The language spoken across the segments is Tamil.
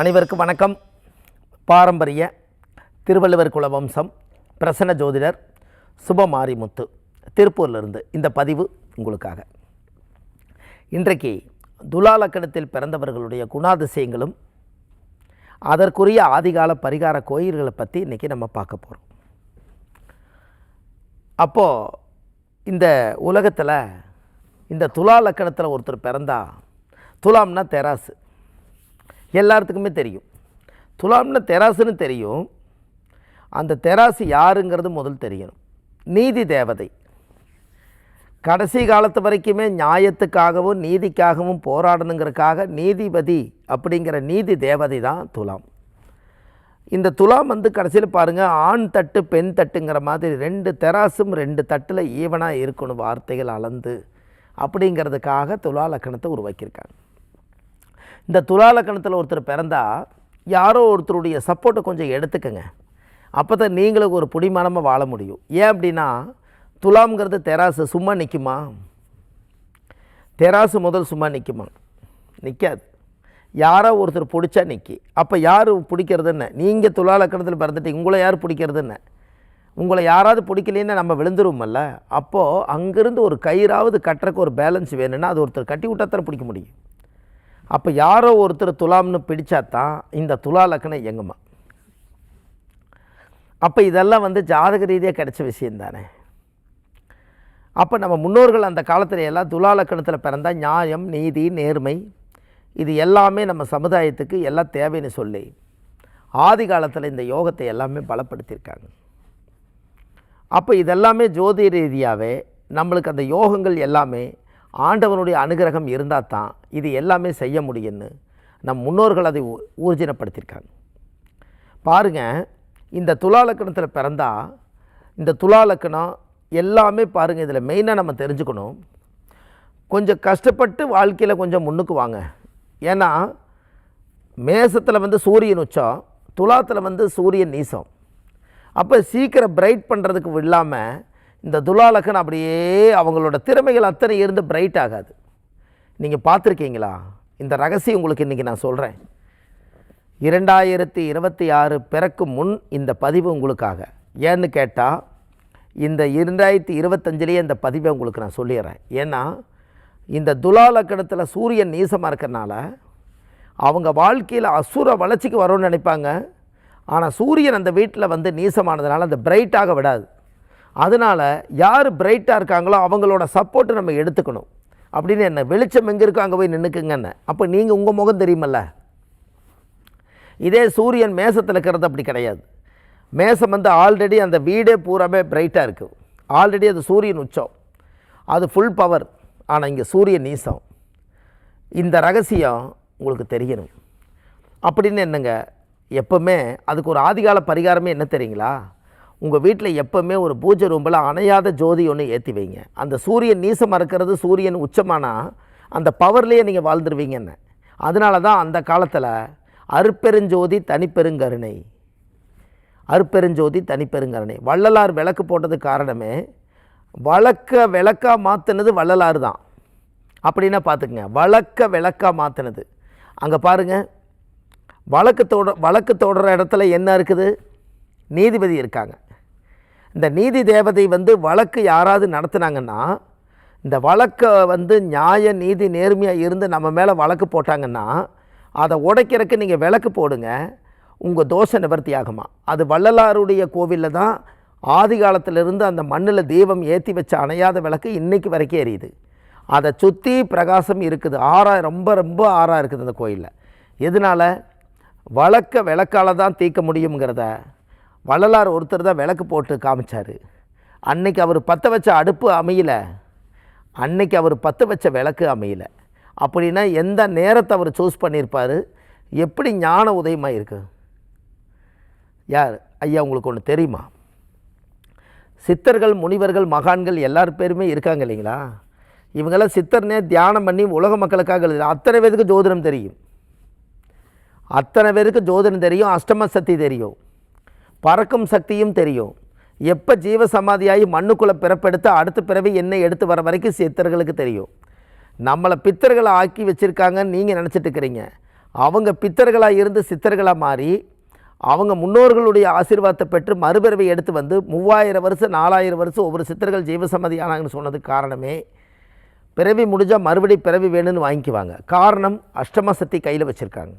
அனைவருக்கும் வணக்கம். பாரம்பரிய திருவள்ளுவர் குல வம்சம் பிரசன்ன ஜோதிடர் சுபமாரிமுத்து திருப்பூர்லேருந்து இந்த பதிவு உங்களுக்காக. இன்றைக்கு துலாலக்கணத்தில் பிறந்தவர்களுடைய குணாதிசயங்களும் அதற்குரிய ஆதிகால பரிகார கோயில்களை பற்றி இன்றைக்கி நம்ம பார்க்க போகிறோம் அப்போது இந்த உலகத்தில் இந்த துலா லக்கணத்தில் ஒருத்தர் பிறந்தா துலாம்னா தெராசு. எல்லாத்துக்குமே தெரியும். துலாம்னா தெராசுன்னு தெரியும். அந்த தெராசு யாருங்கிறது முதல் தெரியணும். நீதி தேவதை. கடைசி காலத்து வரைக்குமே நியாயத்துக்காகவும் நீதிக்காகவும் போராடணுங்கிறதுக்காக நீதிபதி அப்படிங்கிற நீதி தேவதை தான் துலாம். இந்த துலாம் வந்து கடைசியில் பாருங்கள் ஆண் தட்டு பெண் தட்டுங்கிற மாதிரி ரெண்டு தெராசும் ரெண்டு தட்டில் ஈவனாக இருக்கணும் வார்த்தைகள் அளந்து அப்படிங்கிறதுக்காக துலா லக்கணத்தை உருவாக்கியிருக்காங்க. இந்த துலாலக்கணத்தில் ஒருத்தர் பிறந்தால் யாரோ ஒருத்தருடைய சப்போர்ட்டை கொஞ்சம் எடுத்துக்கங்க. அப்போ தான் நீங்களும் ஒரு புடிமானமாக வாழ முடியும். ஏன் அப்படின்னா துலாம்ங்கிறது தெராசு சும்மா நிற்குமா தெராசு முதல் சும்மா நிற்குமா நிற்காது யாரோ ஒருத்தர் பிடிச்சா நிற்கி அப்போ யார் பிடிக்கிறதுன்னு? நீங்கள் துலாலக்கணத்தில் பிறந்துட்டீங்க உங்களை யார் பிடிக்கிறதுன்னு? உங்களை யாராவது பிடிக்கலன்னு நம்ம விழுந்துருவோம்ல. அப்போது அங்கேருந்து ஒரு கயிறாவது கட்டுறக்கு ஒரு பேலன்ஸ் வேணும்னா அது ஒருத்தர் கட்டி விட்டாத்தான் பிடிக்க முடியும். அப்போ யாரோ ஒருத்தர் துலாம்னு பிடிச்சா தான் இந்த துலா லக்கணம் இயங்குமா? அப்போ இதெல்லாம் வந்து ஜாதக ரீதியாக கிடைச்ச விஷயம் தானே. அப்போ நம்ம முன்னோர்கள் அந்த காலத்தில் எல்லாம் துலா லக்கணத்தில் பிறந்தால் நியாயம் நீதி நேர்மை இது எல்லாமே நம்ம சமுதாயத்துக்கு எல்லாம் தேவைன்னு சொல்லி ஆதி காலத்தில் இந்த யோகத்தை எல்லாமே பலப்படுத்தியிருக்காங்க. அப்போ இதெல்லாமே ஜோதி ரீதியாகவே நம்மளுக்கு அந்த யோகங்கள் எல்லாமே ஆண்டவனுடைய அனுகிரகம் இருந்தால் தான் இது எல்லாமே செய்ய முடியும்னு நம் முன்னோர்கள் அதை ஊ- ஊர்ஜினப்படுத்தியிருக்காங்க பாருங்கள் இந்த துலா லக்கணத்தில் இந்த துலா லக்கணம் எல்லாமே பாருங்கள் இதில் மெயினாக நம்ம தெரிஞ்சுக்கணும். கொஞ்சம் கஷ்டப்பட்டு வாழ்க்கையில் கொஞ்சம் முன்னுக்கு வாங்க. ஏன்னா மேசத்தில் வந்து சூரியன் உச்சம் துலாத்தில் வந்து சூரியன் நீசம். அப்போ சீக்கிரம் பிரைட் பண்ணுறதுக்கு இல்லாமல் இந்த துலாலக்கன் அப்படியே அவங்களோட திறமைகள் அத்தனை இருந்து பிரைட் ஆகாது. நீங்கள் பார்த்துருக்கீங்களா? இந்த ரகசியம் உங்களுக்கு இன்றைக்கி நான் சொல்கிறேன் இரண்டாயிரத்தி இருபத்தி ஆறு பிறக்கும் முன் இந்த பதிவு உங்களுக்காக. ஏன்னு கேட்டால் இந்த இரண்டாயிரத்தி இருபத்தஞ்சிலேயே இந்த பதிவை உங்களுக்கு நான் சொல்லிடுறேன். ஏன்னா இந்த துலா லக்கணத்தில் சூரியன் நீசமாக இருக்கிறனால அவங்க வாழ்க்கையில் அசுர வளர்ச்சிக்கு வரும்னு நினைப்பாங்க. ஆனால் சூரியன் அந்த வீட்டில் வந்து நீசமானதுனால அந்த பிரைட்டாக விடாது. அதனால் யார் பிரைட்டாக இருக்காங்களோ அவங்களோட சப்போர்ட்டை நம்ம எடுத்துக்கணும். அப்படின்னு என்ன வெளிச்சம் எங்கே இருக்கோ அங்கே போய் நின்றுக்குங்கன்னு அப்போ நீங்கள் உங்கள் முகம் தெரியுமல்ல. இதே சூரியன் மேசத்தில் இருக்கிறது அப்படி கிடையாது. மேசம் வந்து ஆல்ரெடி அந்த வீடே பூராமே பிரைட்டாக இருக்குது ஆல்ரெடி அது சூரியன் உச்சம். அது ஃபுல் பவர் ஆனால் இங்கே சூரியன் நீசம். இந்த ரகசியம் உங்களுக்கு தெரியணும். அப்படின்னு என்னங்க எப்போவுமே அதுக்கு ஒரு ஆதிகால பரிகாரமே என்ன தெரியுங்களா? உங்கள் வீட்டில் எப்போவுமே ஒரு பூஜை ரூம்பில் அணையாத ஜோதி ஒன்று ஏற்றி வைங்க. அந்த சூரியன் நீசமாக இருக்கிறது சூரியன் உச்சமானா அந்த பவர்லேயே நீங்கள் வாழ்ந்துருவீங்கன்னு. அதனால தான் அந்த காலத்தில் அருப்பெருஞ்சோதி தனிப்பெருங்கருணை. அருப்பெருஞ்சோதி தனிப்பெருங்கருணை. வள்ளலார் விளக்கு போட்டது காரணமே வழக்க விளக்கா மாற்றினது வள்ளலார் தான். அப்படின்னா பார்த்துக்குங்க வழக்க விளக்கா மாற்றினது அங்கே பாருங்கள் வழக்கு தொட வழக்கு தொடர இடத்துல என்ன இருக்குது? நீதிபதி இருக்காங்க. இந்த நீதி தேவதை வந்து வழக்கு யாராவது நடத்துனாங்கன்னா இந்த வழக்கை வந்து நியாய நீதி நேர்மையாக இருந்து நம்ம மேலே வழக்கு போட்டாங்கன்னா அதை உடைக்கிறதுக்கு நீங்கள் விளக்கு போடுங்க உங்கள் தோஷ நிவர்த்தி ஆகுமா? அது வள்ளலாருடைய கோவிலில் தான் ஆதி காலத்திலிருந்து அந்த மண்ணில் தீபம் ஏற்றி வச்ச அணையாத விளக்கு இன்றைக்கு வரைக்கும் எரியுது. அதை சுற்றி பிரகாசம் இருக்குது. ஆறா ரொம்ப ரொம்ப ஆறாக இருக்குது அந்த கோயிலில். எதனால்? வழக்க விளக்கால தான் தீர்க்க முடியுங்கிறத வள்ளலார் ஒருத்தர் தான் விளக்கு போட்டு காமிச்சார். அன்னைக்கு அவர் பற்ற வச்ச அடுப்பு அமையல. அன்னைக்கு அவர் பற்ற வச்ச விளக்கு அமையல. அப்படின்னா எந்த நேரத்தை அவர் சூஸ் பண்ணியிருப்பார் எப்படி ஞான உதயமாக இருக்கு? யார்? ஐயா உங்களுக்கு ஒன்று தெரியுமா? சித்தர்கள் முனிவர்கள் மகான்கள் எல்லார் பேருமே இருக்காங்க இல்லைங்களா? இவங்கெல்லாம் சித்தர்னே தியானம் பண்ணி உலக மக்களுக்காக எழுது அத்தனை பேருக்கு ஜோதிடம் தெரியும். அத்தனை பேருக்கு ஜோதிடம் தெரியும் அஷ்டம சக்தி தெரியும். பறக்கும் சக்தியும் தெரியும். எப்போ ஜீவ சமாதியாகி மண்ணுக்குள்ளே பிறப்பெடுத்து அடுத்த பிறவி என்ன எடுத்து வர வரைக்கும் சித்தர்களுக்கு தெரியும். நம்மளை பித்தர்களை ஆக்கி வச்சுருக்காங்கன்னு நீங்கள் நினச்சிட்டு இருக்கிறீங்க. அவங்க பித்தர்களாக இருந்து சித்தர்களாக மாறி அவங்க முன்னோர்களுடைய ஆசீர்வாதத்தை பெற்று மறுபிறவை எடுத்து வந்து மூவாயிரம் வருஷம் நாலாயிரம் வருஷம் ஒவ்வொரு சித்தர்கள் ஜீவசம்மதி ஆனாங்கன்னு சொன்னதுக்கு காரணமே பிறவி முடிஞ்சால் மறுபடி பிறவி வேணும்னு வாங்கிக்குவாங்க. காரணம் அஷ்டம சக்தி கையில் வச்சுருக்காங்க.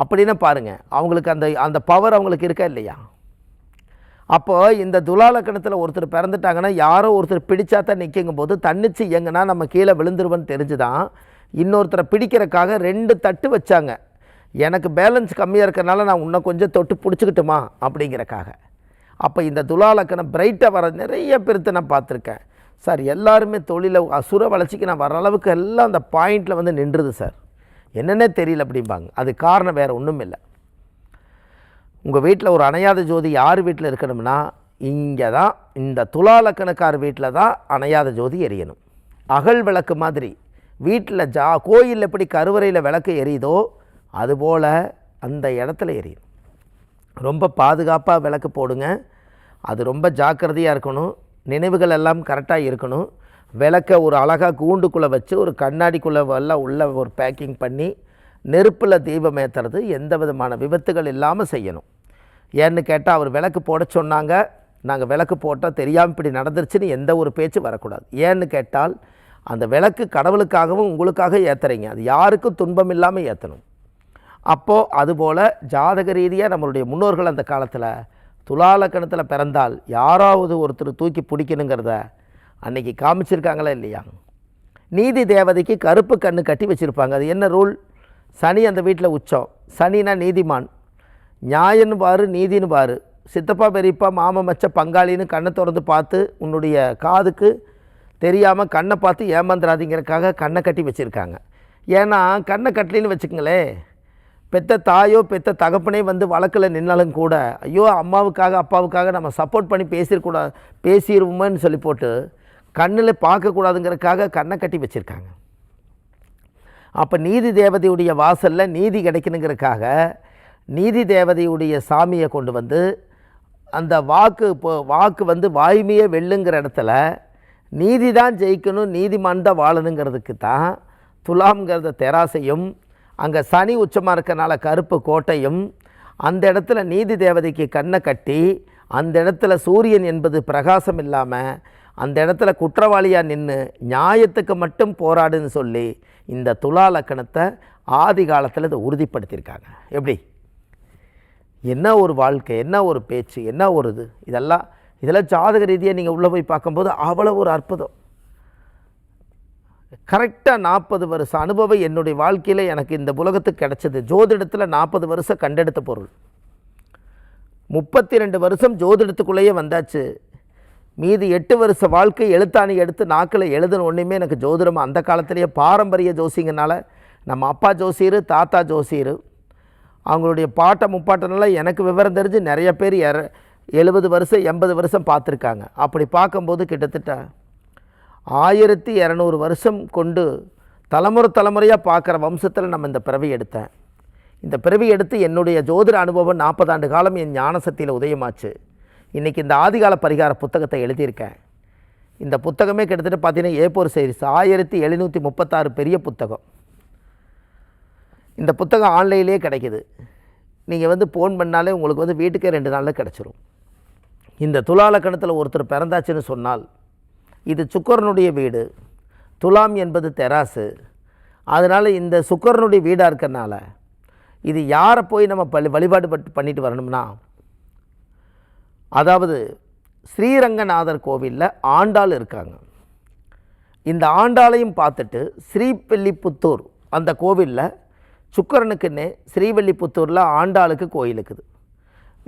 அப்படின்னு பாருங்கள் அவங்களுக்கு அந்த அந்த பவர் அவங்களுக்கு இருக்கா இல்லையா? அப்போ இந்த துலாலக்கணத்தில் ஒருத்தர் பிறந்துட்டாங்கன்னா யாரோ ஒருத்தர் பிடிச்சா தான் நிற்குங்கும் போது தன்னிச்சு இயங்குனா நம்ம கீழே விழுந்துருவன்னு தெரிஞ்சு தான் இன்னொருத்தரை பிடிக்கிறக்காக ரெண்டு தட்டு வச்சாங்க. எனக்கு பேலன்ஸ் கம்மியாக இருக்கிறனால நான் இன்னும் கொஞ்சம் தொட்டு பிடிச்சிக்கிட்டுமா? அப்படிங்கிறக்காக. அப்போ இந்த துலாலக்கணம் பிரைட்டாக வர நிறைய பேர்த்த நான் பார்த்துருக்கேன். சார் எல்லாருமே தொழிலை அசுர வளர்ச்சிக்கு நான் வர அளவுக்கு எல்லாம் அந்த பாயிண்டில் வந்து நின்றுது சார். என்னென்னே தெரியல அப்படிம்பாங்க. அது காரணம் வேறு ஒன்றும் இல்லை. உங்கள் வீட்டில் ஒரு அணையாத ஜோதி யார் வீட்டில் இருக்கணும்னா இங்கே தான் இந்த துலாலக்கணக்கார் வீட்டில் தான் அணையாத ஜோதி எரியணும். அகல் விளக்கு மாதிரி வீட்டில் ஜா கோயிலில் எப்படி கருவறையில் விளக்கு எரியுதோ அதுபோல் அந்த இடத்துல எரியும் ரொம்ப பாதுகாப்பாக விளக்கு போடுங்க. அது ரொம்ப ஜாக்கிரதையாக இருக்கணும். நினைவுகள் எல்லாம் கரெக்டாக இருக்கணும். விளக்க ஒரு அழகாக கூண்டுக்குள்ளே வச்சு ஒரு கண்ணாடிக்குள்ளே எல்லாம் உள்ள ஒரு பேக்கிங் பண்ணி நெருப்பில் தீபம் ஏற்றுறது எந்த விதமான விபத்துகள் இல்லாமல் செய்யணும். ஏன்னு கேட்டால் அவர் விளக்கு போட சொன்னாங்க. நாங்கள் விளக்கு போட்டால் தெரியாமல் இப்படி நடந்துருச்சுன்னு எந்த ஒரு பேச்சு வரக்கூடாது. ஏன்னு கேட்டால் அந்த விளக்கு கடவுளுக்காகவும் உங்களுக்காக ஏற்றுறீங்க அது யாருக்கும் துன்பம் இல்லாமல் ஏற்றணும் அப்போது அதுபோல் ஜாதக ரீதியாக நம்மளுடைய முன்னோர்கள் அந்த காலத்தில் துலாலக்கணத்தில் பிறந்தால் யாராவது ஒருத்தர் தூக்கி பிடிக்கணுங்கிறத அன்னைக்கு காமிச்சிருக்காங்களா இல்லையா? நீதி தேவதைக்கு கருப்பு கண்ணு கட்டி வச்சுருப்பாங்க. அது என்ன ரூல்? சனி அந்த வீட்டில் உச்சம். சனினா நீதிமான். நியாயன்னு பாரு நீதின்னு பாரு சித்தப்பா பெரியப்பா மாம மச்ச பங்காளின்னு கண்ணை திறந்து பார்த்து உன்னுடைய காதுக்கு தெரியாமல் கண்ணை பார்த்து ஏமாந்துடாதீங்கிறக்காக கண்ணை கட்டி வச்சுருக்காங்க. ஏன்னா கண்ணை கட்டலின்னு வச்சுக்கங்களேன் பெத்த தாயோ பெத்த தகப்பனே வந்து வழக்கில் நின்னாலும் கூட ஐயோ அம்மாவுக்காக அப்பாவுக்காக நம்ம சப்போர்ட் பண்ணி பேசிடக்கூடாது பேசிடுவோமேன்னு சொல்லி போட்டு கண்ணில் பார்க்கக்கூடாதுங்கிறதுக்காக கண்ணை கட்டி வச்சுருக்காங்க. அப்போ நீதி தேவதையுடைய வாசலில் நீதி கிடைக்கணுங்கிறதுக்காக நீதி தேவதையுடைய சாமியை கொண்டு வந்து அந்த வாக்கு இப்போ வாக்கு வந்து வாய்மையே வெல்லுங்கிற இடத்துல நீதி தான் ஜெயிக்கணும் நீதிமான் தான் வாழணுங்கிறதுக்கு தான் துலாம்ங்கிறத தெராசையும் அங்கே சனி உச்சமாக இருக்கனால கருப்பு கோட்டையும் அந்த இடத்துல நீதி தேவதைக்கு கண்ணை கட்டி அந்த இடத்துல சூரியன் என்பது பிரகாசம் இல்லாமல் அந்த இடத்துல குற்றவாளியாக நின்று நியாயத்துக்கு மட்டும் போராடுன்னு சொல்லி இந்த துலா லக்கணத்தை ஆதி காலத்தில் இதை உறுதிப்படுத்தியிருக்காங்க. எப்படி? என்ன ஒரு வாழ்க்கை என்ன ஒரு பேச்சு என்ன ஒரு இது? இதெல்லாம் இதெல்லாம் ஜாதக ரீதியாக நீங்கள் உள்ளே போய் பார்க்கும்போது அவ்வளோ ஒரு அற்புதம். கரெக்டாக நாற்பது வருஷம் அனுபவம் என்னுடைய வாழ்க்கையில் எனக்கு இந்த உலகத்துக்கு கிடச்சது. ஜோதிடத்தில் நாற்பது வருஷம் கண்டெடுத்த பொருள். முப்பத்தி ரெண்டு வருஷம் ஜோதிடத்துக்குள்ளேயே வந்தாச்சு. மீதி எட்டு வருஷ வாழ்க்கை எழுத்தாணி எடுத்து நாக்கில் எழுதுன ஒன்றுமே எனக்கு ஜோதிடம் அந்த காலத்திலேயே பாரம்பரிய ஜோசிங்கனால நம்ம அப்பா ஜோசியர் தாத்தா ஜோசியர். அவங்களுடைய பாட்டை முப்பாட்டனால எனக்கு விவரம் தெரிஞ்சு நிறைய பேர் எர எழுபது வருஷம் எண்பது வருஷம் பார்த்துருக்காங்க. அப்படி பார்க்கும்போது கிட்டத்தட்ட ஆயிரத்தி இரநூறு வருஷம் கொண்டு தலைமுறை தலைமுறையாக பார்க்குற வம்சத்தில் நம்ம இந்த பிறவி எடுத்தேன். இந்த பிறவி எடுத்து என்னுடைய ஜோதிட அனுபவம் நாற்பதாண்டு காலம் என் ஞான சக்தியில் உதயமாச்சு. இன்றைக்கி இந்த ஆதிகால பரிகார புத்தகத்தை எழுதியிருக்கேன். இந்த புத்தகமே கிட்டத்தட்ட பார்த்தீங்கன்னா ஏப்போர் சைரிஸ் ஆயிரத்தி எழுநூற்றி முப்பத்தாறு பெரிய புத்தகம். இந்த புத்தகம் ஆன்லைன்லேயே கிடைக்கிது. நீங்கள் வந்து ஃபோன் பண்ணாலே உங்களுக்கு வந்து வீட்டுக்கே ரெண்டு நாளில் கிடச்சிரும். இந்த துலாலக்கணத்தில் ஒருத்தர் பிறந்தாச்சுன்னு சொன்னால் இது சுக்கரனுடைய வீடு துலாம் என்பது தெராசு. அதனால் இந்த சுக்கரனுடைய வீடாக இருக்கறனால இது யாரை போய் நம்ம பள்ளி வழிபாடு பட்டு பண்ணிட்டு வரணும்னா அதாவது ஸ்ரீரங்கநாதர் கோவிலில் ஆண்டாள் இருக்காங்க. இந்த ஆண்டாளையும் பார்த்துட்டு ஸ்ரீபெல்லிபுத்தூர் அந்த கோவிலில் சுக்கரனுக்குன்னே ஸ்ரீவல்லிபுத்தூரில் ஆண்டாளுக்கு கோயில் இருக்குது.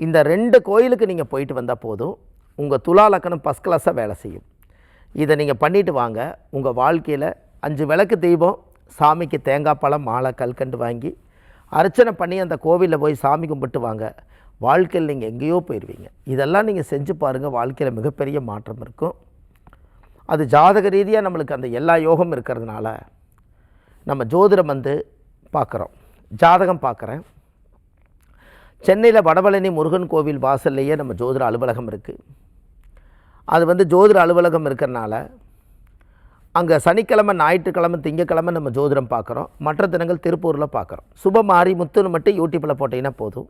இந்த ரெண்டு கோயிலுக்கு நீங்கள் போயிட்டு வந்தால் போதும் உங்கள் துலா லக்கணம் ஃபஸ்ட் கிளாஸாக வேலை செய்யும். இதை நீங்கள் பண்ணிட்டு வாங்க. உங்கள் வாழ்க்கையில் அஞ்சு விளக்கு தீபம் சாமிக்கு தேங்காய் பழம் மாலை கல்கண்டு வாங்கி அர்ச்சனை பண்ணி அந்த கோவிலில் போய் சாமி கும்பிட்டு வாங்க. வாழ்க்கையில் நீங்கள் எங்கேயோ போயிடுவீங்க இதெல்லாம் நீங்கள் செஞ்சு பாருங்கள் வாழ்க்கையில் மிகப்பெரிய மாற்றம் இருக்கும். அது ஜாதக ரீதியாக நம்மளுக்கு அந்த எல்லா யோகம் இருக்கிறதுனால நம்ம ஜோதிடம் வந்து பார்க்குறோம். ஜாதகம் பார்க்குறேன். சென்னையில் வடபழனி முருகன் கோவில் வாசல்லையே நம்ம ஜோதிட அலுவலகம் இருக்குது அது வந்து ஜோதிட அலுவலகம் இருக்கிறனால அங்கே சனிக்கிழமை ஞாயிற்றுக்கிழமை திங்கக்கிழமை நம்ம ஜோதிடம் பார்க்குறோம். மற்ற தினங்கள் திருப்பூரில் பார்க்குறோம். சுபமாரி முத்துன்னு மட்டும் யூடியூப்பில் போட்டிங்கன்னா போதும்.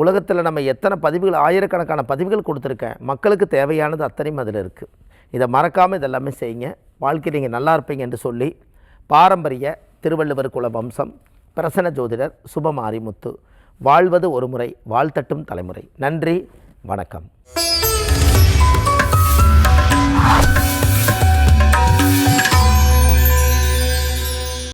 உலகத்தில் நம்ம எத்தனை பதிவுகள் ஆயிரக்கணக்கான பதிவுகள் கொடுத்துருக்கேன் மக்களுக்கு தேவையானது அத்தனையும் அதில் இருக்குது இதை மறக்காமல் இதெல்லாமே செய்யுங்க. வாழ்க்கை நீங்கள் நல்லா இருப்பீங்க என்று சொல்லி பாரம்பரிய திருவள்ளுவர் குல வம்சம் பிரசன்ன ஜோதிடர் சுபமாரிமுத்து வாழ்வது ஒரு முறை வாழ்த்தட்டும் தலைமுறை. நன்றி வணக்கம்.